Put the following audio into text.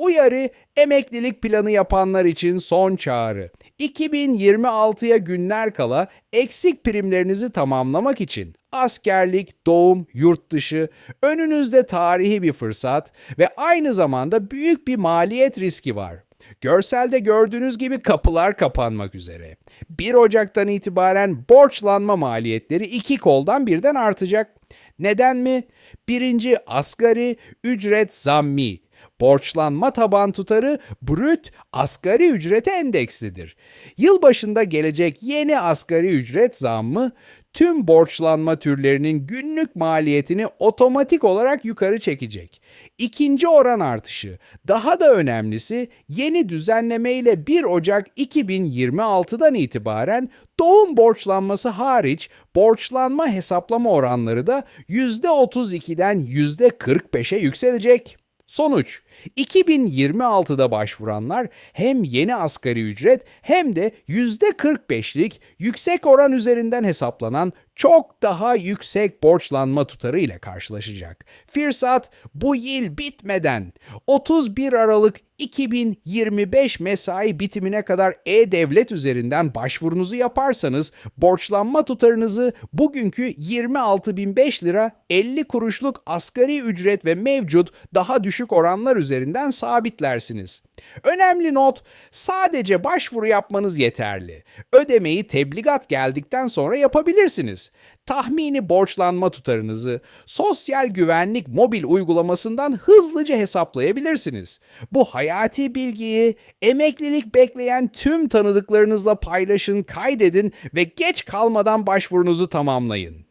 Uyarı, emeklilik planı yapanlar için son çağrı. 2026'ya günler kala eksik primlerinizi tamamlamak için askerlik, doğum, yurt dışı, önünüzde tarihi bir fırsat ve aynı zamanda büyük bir maliyet riski var. Görselde gördüğünüz gibi kapılar kapanmak üzere. 1 Ocak'tan itibaren borçlanma maliyetleri iki koldan birden artacak. Neden mi? Birinci asgari ücret zammi. Borçlanma taban tutarı brüt asgari ücrete endekslidir. Yılbaşında gelecek yeni asgari ücret zammı tüm borçlanma türlerinin günlük maliyetini otomatik olarak yukarı çekecek. İkinci oran artışı, daha da önemlisi yeni düzenleme ile 1 Ocak 2026'dan itibaren doğum borçlanması hariç borçlanma hesaplama oranları da %32'den %45'e yükselecek. Sonuç 2026'da başvuranlar hem yeni asgari ücret hem de %45'lik yüksek oran üzerinden hesaplanan çok daha yüksek borçlanma tutarı ile karşılaşacak. Firsat bu yıl bitmeden 31 Aralık 2025 mesai bitimine kadar e-devlet üzerinden başvurunuzu yaparsanız borçlanma tutarınızı bugünkü 26.005 lira 50 kuruşluk asgari ücret ve mevcut daha düşük oranlar üzerinden sabitlersiniz. Önemli not, sadece başvuru yapmanız yeterli. Ödemeyi tebligat geldikten sonra yapabilirsiniz. Tahmini borçlanma tutarınızı Sosyal Güvenlik mobil uygulamasından hızlıca hesaplayabilirsiniz. Bu hayati bilgiyi emeklilik bekleyen tüm tanıdıklarınızla paylaşın, kaydedin ve geç kalmadan başvurunuzu tamamlayın.